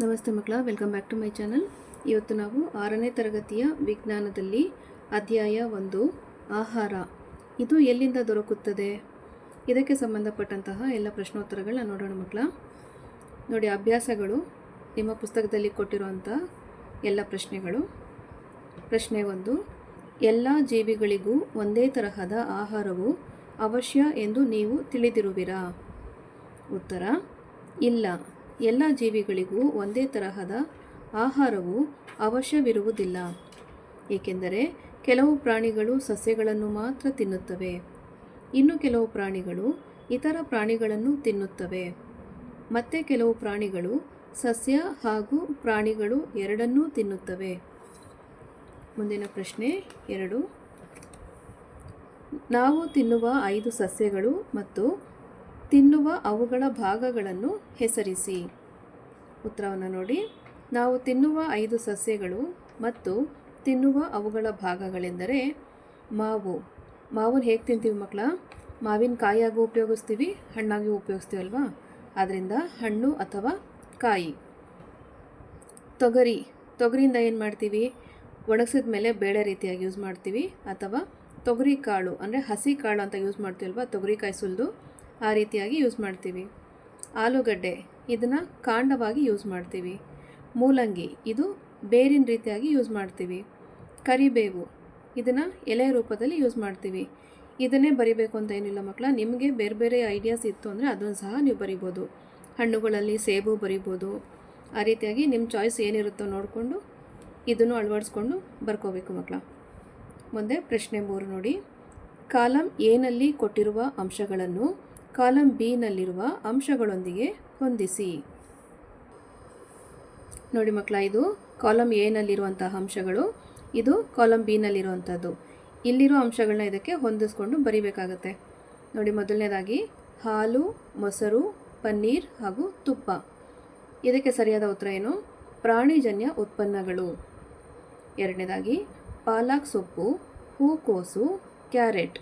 ನಮಸ್ತೆ ಮಕ್ಕಳ welcome back to my channel ಇವತ್ತು ನಾವು ಆರನೇ ತರಗತಿಯ ವಿಜ್ಞಾನದಲ್ಲಿ ಅಧ್ಯಾಯ ಒಂದು, ಆಹಾರ. ಇದು ಎಲ್ಲಿಂದ ದೊರಕುತ್ತದೆ? ಇದಕ್ಕೆ ಸಂಬಂಧಪಟ್ಟಂತಹ ಎಲ್ಲ ಪ್ರಶ್ನೋತ್ತರಗಳನ್ನ ನೋಡೋಣ ಮಕ್ಕಳ. ನೋಡಿ, ಅಭ್ಯಾಸಗಳು, ನಿಮ್ಮ ಪುಸ್ತಕದಲ್ಲಿ ಕೊಟ್ಟಿರುವಂಥ ಎಲ್ಲ ಪ್ರಶ್ನೆಗಳು. ಪ್ರಶ್ನೆ ಒಂದು, ಎಲ್ಲ ಜೀವಿಗಳಿಗೂ ಒಂದೇ ತರಹದ ಆಹಾರವು ಅವಶ್ಯ ಎಂದು ನೀವು ತಿಳಿದಿರುವಿರಾ? ಉತ್ತರ, ಇಲ್ಲ. ಎಲ್ಲ ಜೀವಿಗಳಿಗೂ ಒಂದೇ ತರಹದ ಆಹಾರವು ಅವಶ್ಯವಿರುವುದಿಲ್ಲ. ಏಕೆಂದರೆ ಕೆಲವು ಪ್ರಾಣಿಗಳು ಸಸ್ಯಗಳನ್ನು ಮಾತ್ರ ತಿನ್ನುತ್ತವೆ. ಇನ್ನು ಕೆಲವು ಪ್ರಾಣಿಗಳು ಇತರ ಪ್ರಾಣಿಗಳನ್ನು ತಿನ್ನುತ್ತವೆ. ಮತ್ತೆ ಕೆಲವು ಪ್ರಾಣಿಗಳು ಸಸ್ಯ ಹಾಗೂ ಪ್ರಾಣಿಗಳು ಎರಡನ್ನೂ ತಿನ್ನುತ್ತವೆ. ಮುಂದಿನ ಪ್ರಶ್ನೆ ಎರಡು. ನಾವು ತಿನ್ನುವ ಐದು ಸಸ್ಯಗಳು ಮತ್ತು ತಿನ್ನುವ ಅವುಗಳ ಭಾಗಗಳನ್ನು ಹೆಸರಿಸಿ. ಉತ್ತರವನ್ನು ನೋಡಿ. ನಾವು ತಿನ್ನುವ ಐದು ಸಸ್ಯಗಳು ಮತ್ತು ತಿನ್ನುವ ಅವುಗಳ ಭಾಗಗಳೆಂದರೆ ಮಾವು. ಮಾವನ್ನ ಹೇಗೆ ತಿಂತೀವಿ ಮಕ್ಕಳ ಮಾವಿನ ಕಾಯಿಯಾಗೂ ಉಪಯೋಗಿಸ್ತೀವಿ, ಹಣ್ಣಾಗಿ ಉಪಯೋಗಿಸ್ತೀವಲ್ವಾ? ಅದರಿಂದ ಹಣ್ಣು ಅಥವಾ ಕಾಯಿ. ತೊಗರಿ. ತೊಗರಿಯಿಂದ ಏನು ಮಾಡ್ತೀವಿ? ಒಣಗಿಸಿದ ಮೇಲೆ ಬೇಳೆ ರೀತಿಯಾಗಿ ಯೂಸ್ ಮಾಡ್ತೀವಿ. ಅಥವಾ ತೊಗರಿ ಕಾಳು, ಅಂದರೆ ಹಸಿ ಕಾಳು ಅಂತ ಯೂಸ್ ಮಾಡ್ತೀವಲ್ವಾ? ತೊಗರಿಕಾಯಿ ಸುಲಿದು ಆ ರೀತಿಯಾಗಿ ಯೂಸ್ ಮಾಡ್ತೀವಿ. ಆಲೂಗಡ್ಡೆ, ಇದನ್ನು ಕಾಂಡವಾಗಿ ಯೂಸ್ ಮಾಡ್ತೀವಿ. ಮೂಲಂಗಿ, ಇದು ಬೇರಿನ ರೀತಿಯಾಗಿ ಯೂಸ್ ಮಾಡ್ತೀವಿ. ಕರಿಬೇವು, ಇದನ್ನು ಎಲೆ ರೂಪದಲ್ಲಿ ಯೂಸ್ ಮಾಡ್ತೀವಿ. ಇದನ್ನೇ ಬರಿಬೇಕು ಅಂತ ಏನಿಲ್ಲ ಮಕ್ಕಳ ನಿಮಗೆ ಬೇರೆ ಬೇರೆ ಐಡಿಯಾಸ್ ಇತ್ತು ಅಂದರೆ ಅದನ್ನು ಸಹ ನೀವು ಬರಿಬೋದು. ಹಣ್ಣುಗಳಲ್ಲಿ ಸೇಬು ಬರಿಬೋದು. ಆ ರೀತಿಯಾಗಿ ನಿಮ್ಮ ಚಾಯ್ಸ್ ಏನಿರುತ್ತೋ ನೋಡಿಕೊಂಡು ಇದನ್ನು ಅಳವಡಿಸ್ಕೊಂಡು ಬರ್ಕೋಬೇಕು ಮಕ್ಕಳ ಮುಂದೆ ಪ್ರಶ್ನೆ ಮೂರು ನೋಡಿ. ಕಾಲಂ ಏನಲ್ಲಿ ಕೊಟ್ಟಿರುವ ಅಂಶಗಳನ್ನು ಕಾಲಮ್ ಬಿನಲ್ಲಿರುವ ಅಂಶಗಳೊಂದಿಗೆ ಹೊಂದಿಸಿ. ನೋಡಿ ಮಕ್ಕಳ, ಇದು ಕಾಲಮ್ ಎನಲ್ಲಿರುವಂತಹ ಅಂಶಗಳು, ಇದು ಕಾಲಮ್ ಬಿನಲ್ಲಿರುವಂಥದ್ದು ಇಲ್ಲಿರೋ ಅಂಶಗಳನ್ನ ಇದಕ್ಕೆ ಹೊಂದಿಸ್ಕೊಂಡು ಬರಿಬೇಕಾಗತ್ತೆ. ನೋಡಿ ಮೊದಲನೇದಾಗಿ, ಹಾಲು, ಮೊಸರು, ಪನ್ನೀರ್ ಹಾಗೂ ತುಪ್ಪ. ಇದಕ್ಕೆ ಸರಿಯಾದ ಉತ್ತರ ಏನು? ಪ್ರಾಣಿಜನ್ಯ ಉತ್ಪನ್ನಗಳು. ಎರಡನೇದಾಗಿ, ಪಾಲಕ್ ಸೊಪ್ಪು ಹೂಕೋಸು ಕ್ಯಾರೆಟ್.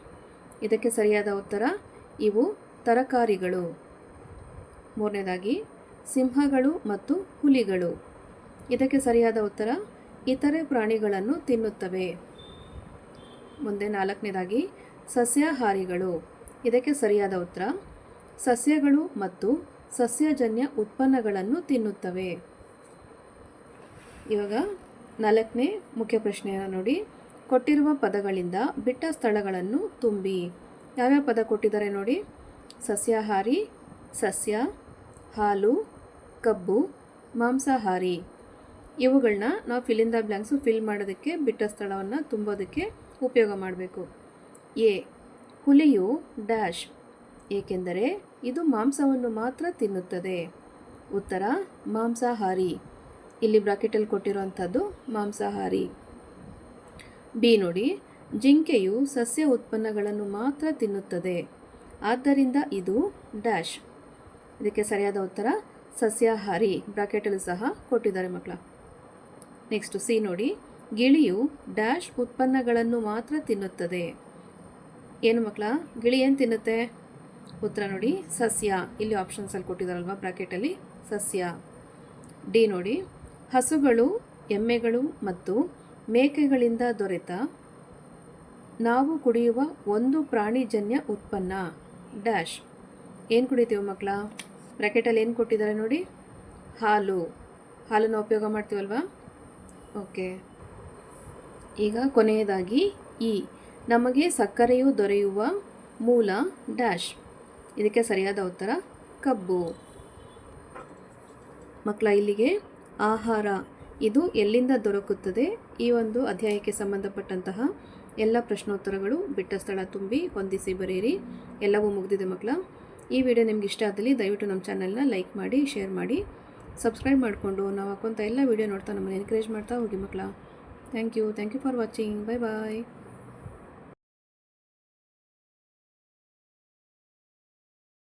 ಇದಕ್ಕೆ ಸರಿಯಾದ ಉತ್ತರ ಇವು ತರಕಾರಿಗಳು. ಮೂರನೇದಾಗಿ, ಸಿಂಹಗಳು ಮತ್ತು ಹುಲಿಗಳು. ಇದಕ್ಕೆ ಸರಿಯಾದ ಉತ್ತರ, ಇತರೆ ಪ್ರಾಣಿಗಳನ್ನು ತಿನ್ನುತ್ತವೆ. ಮುಂದೆ ನಾಲ್ಕನೇದಾಗಿ, ಸಸ್ಯಾಹಾರಿಗಳು. ಇದಕ್ಕೆ ಸರಿಯಾದ ಉತ್ತರ, ಸಸ್ಯಗಳು ಮತ್ತು ಸಸ್ಯಜನ್ಯ ಉತ್ಪನ್ನಗಳನ್ನು ತಿನ್ನುತ್ತವೆ. ಇವಾಗ ನಾಲ್ಕನೇ ಮುಖ್ಯ ಪ್ರಶ್ನೆಯನ್ನು ನೋಡಿ. ಕೊಟ್ಟಿರುವ ಪದಗಳಿಂದ ಬಿಟ್ಟ ಸ್ಥಳಗಳನ್ನು ತುಂಬಿ. ಯಾವ್ಯಾವ ಪದ ಕೊಟ್ಟಿದ್ದಾರೆ ನೋಡಿ. ಸಸ್ಯಾಹಾರಿ, ಸಸ್ಯ, ಹಾಲು, ಕಬ್ಬು, ಮಾಂಸಾಹಾರಿ. ಇವುಗಳನ್ನ ನಾವು ಫಿಲಿಂದ ಬ್ಲ್ಯಾಂಕ್ಸು ಫಿಲ್ ಮಾಡೋದಕ್ಕೆ, ಬಿಟ್ಟ ಸ್ಥಳವನ್ನು ತುಂಬೋದಕ್ಕೆ ಉಪಯೋಗ ಮಾಡಬೇಕು. ಎ, ಹುಲಿಯು ಡ್ಯಾಶ್ ಏಕೆಂದರೆ ಇದು ಮಾಂಸವನ್ನು ಮಾತ್ರ ತಿನ್ನುತ್ತದೆ. ಉತ್ತರ, ಮಾಂಸಾಹಾರಿ. ಇಲ್ಲಿ ಬ್ರಾಕೆಟಲ್ಲಿ ಕೊಟ್ಟಿರುವಂಥದ್ದು ಮಾಂಸಾಹಾರಿ. ಬಿ ನೋಡಿ, ಜಿಂಕೆಯು ಸಸ್ಯ ಉತ್ಪನ್ನಗಳನ್ನು ಮಾತ್ರ ತಿನ್ನುತ್ತದೆ. ಆದ್ದರಿಂದ ಇದು ಡ್ಯಾಶ್. ಇದಕ್ಕೆ ಸರಿಯಾದ ಉತ್ತರ ಸಸ್ಯಾಹಾರಿ, ಬ್ರಾಕೆಟಲ್ಲಿ ಸಹ ಕೊಟ್ಟಿದ್ದಾರೆ ಮಕ್ಕಳ. ನೆಕ್ಸ್ಟು ಸಿ ನೋಡಿ. ಗಿಳಿಯು ಡ್ಯಾಶ್ ಉತ್ಪನ್ನಗಳನ್ನು ಮಾತ್ರ ತಿನ್ನುತ್ತದೆ. ಏನು ಮಕ್ಕಳ? ಗಿಳಿ ಏನು ತಿನ್ನುತ್ತೆ? ಉತ್ತರ ನೋಡಿ, ಸಸ್ಯ. ಇಲ್ಲಿ ಆಪ್ಷನ್ಸಲ್ಲಿ ಕೊಟ್ಟಿದ್ದಾರಲ್ವ ಬ್ರಾಕೆಟಲ್ಲಿ? ಸಸ್ಯ. ಡಿ ನೋಡಿ. ಹಸುಗಳು, ಎಮ್ಮೆಗಳು ಮತ್ತು ಮೇಕೆಗಳಿಂದ ದೊರೆತ ನಾವು ಕುಡಿಯುವ ಒಂದು ಪ್ರಾಣಿಜನ್ಯ ಉತ್ಪನ್ನ. ಡ್ಯಾಶ್. ಏನು ಕುಡಿತೀವಿ ಮಕ್ಕಳ ಬ್ರ್ಯಾಕೆಟಲ್ಲಿ ಏನು ಕೊಟ್ಟಿದ್ದಾರೆ ನೋಡಿ? ಹಾಲು. ಹಾಲನ್ನು ಉಪಯೋಗ ಮಾಡ್ತೀವಲ್ವಾ? ಓಕೆ. ಈಗ ಕೊನೆಯದಾಗಿ ಈ ನಮಗೆ ಸಕ್ಕರೆಯು ದೊರೆಯುವ ಮೂಲ ಡ್ಯಾಶ್. ಇದಕ್ಕೆ ಸರಿಯಾದ ಉತ್ತರ, ಕಬ್ಬು. ಮಕ್ಕಳ ಇಲ್ಲಿಗೆ ಆಹಾರ. ಇದು ಎಲ್ಲಿಂದ ದೊರಕುತ್ತದೆ? ಈ ಒಂದು ಅಧ್ಯಾಯಕ್ಕೆ ಸಂಬಂಧಪಟ್ಟಂತಹ ಎಲ್ಲ ಪ್ರಶ್ನೋತ್ತರಗಳು ಬಿಟ್ಟ ಸ್ಥಳ ತುಂಬಿ ಹೊಂದಿಸಿ ಬರೆಯಿರಿ. ಎಲ್ಲವೂ ಮುಗಿದಿದೆ ಮಕ್ಕಳ. ಈ ವಿಡಿಯೋ ನಿಮ್ಗೆ ಇಷ್ಟ ಆದಲ್ಲಿ ದಯವಿಟ್ಟು ನಮ್ಮ ಚಾನಲ್ನ ಲೈಕ್ ಮಾಡಿ, ಶೇರ್ ಮಾಡಿ. ಸಬ್ಸ್ಕ್ರೈಬ್ ಮಾಡಿಕೊಂಡು ನಾವು ಹಾಕೋಂಥ ಎಲ್ಲ ವೀಡಿಯೋ ನೋಡ್ತಾ ನಮ್ಮನ್ನು ಎನ್ಕರೇಜ್ ಮಾಡ್ತಾ ಹೋಗಿ ಮಕ್ಕಳ. Thank you thank you for watching bye bye